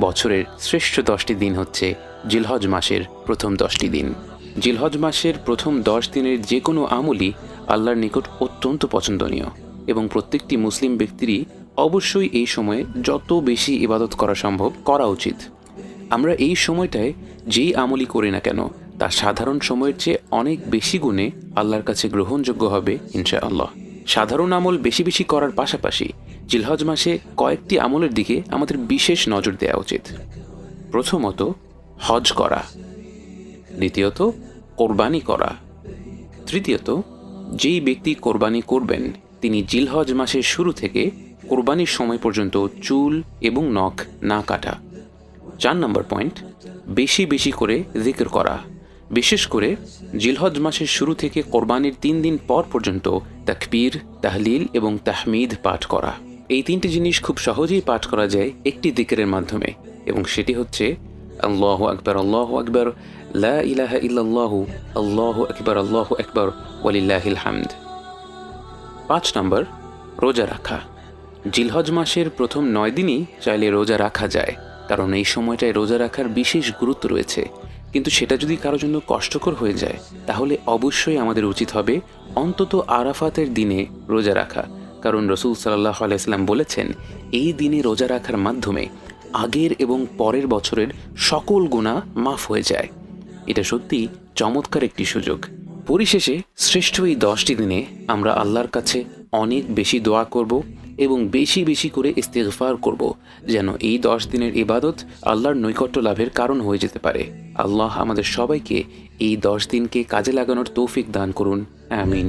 বছরের শ্রেষ্ঠ দশটি দিন হচ্ছে জিলহজ মাসের প্রথম দশটি দিন। জিলহজ মাসের প্রথম দশ দিনের যে কোনো আমলই আল্লাহর নিকট অত্যন্ত পছন্দনীয় এবং প্রত্যেকটি মুসলিম ব্যক্তিরই অবশ্যই এই সময়ে যত বেশি ইবাদত করা সম্ভব করা উচিত। আমরা এই সময়টায় যেই আমলই করি না কেন, তা সাধারণ সময়ের চেয়ে অনেক বেশি গুণে আল্লাহর কাছে গ্রহণযোগ্য হবে, ইনশাআল্লাহ। সাধারণ আমল বেশি বেশি করার পাশাপাশি জিলহজ মাসে কয়েকটি আমলের দিকে আমাদের বিশেষ নজর দেওয়া উচিত। প্রথমত, হজ করা। দ্বিতীয়ত, কোরবানি করা। তৃতীয়ত, যেই ব্যক্তি কোরবানি করবেন, তিনি জিলহজ মাসের শুরু থেকে কোরবানির সময় পর্যন্ত চুল এবং নখ না কাটা। চার নম্বর পয়েন্ট, বেশি বেশি করে জিকির করা। বিশেষ করে জিলহজ মাসের শুরু থেকে কোরবানির তিন দিন পর পর্যন্ত তাকবীর, তাহলিল এবং তাহমিদ পাঠ করা। এই তিনটি জিনিস খুব সহজেই পাঠ করা যায় একটি দিকের মাধ্যমে, এবং সেটি হচ্ছে আল্লাহ আকবর আল্লাহ আকবর, লা ইল্লাল্লাহু, আল্লাহু আকবর আল্লাহু আকবর, ওয়ালিল্লাহিল হামদ। পাঁচ নম্বর, রোজা রাখা। জিলহজ মাসের প্রথম নয় দিনই চাইলে রোজা রাখা যায়, কারণ এই সময়টায় রোজা রাখার বিশেষ গুরুত্ব রয়েছে। কিন্তু সেটা যদি কারোর জন্য কষ্টকর হয়ে যায়, তাহলে অবশ্যই আমাদের উচিত হবে অন্তত আরাফাতের দিনে রোজা রাখা। কারণ রসুল সাল্লাহ আলাইসাল্লাম বলেছেন, এই দিনে রোজা রাখার মাধ্যমে আগের এবং পরের বছরের সকল গুণা মাফ হয়ে যায়। এটা সত্যি চমৎকার একটি সুযোগ। পরিশেষে শ্রেষ্ঠ এই দশটি দিনে আমরা আল্লাহর কাছে অনেক বেশি দোয়া করব এবং বেশি বেশি করে ইস্তেগফার করব, যেন এই দশ দিনের ইবাদত আল্লাহর নৈকট্য লাভের কারণ হয়ে যেতে পারে। আল্লাহ আমাদের সবাইকে এই দশ দিনকে কাজে লাগানোর তৌফিক দান করুন। আমিন।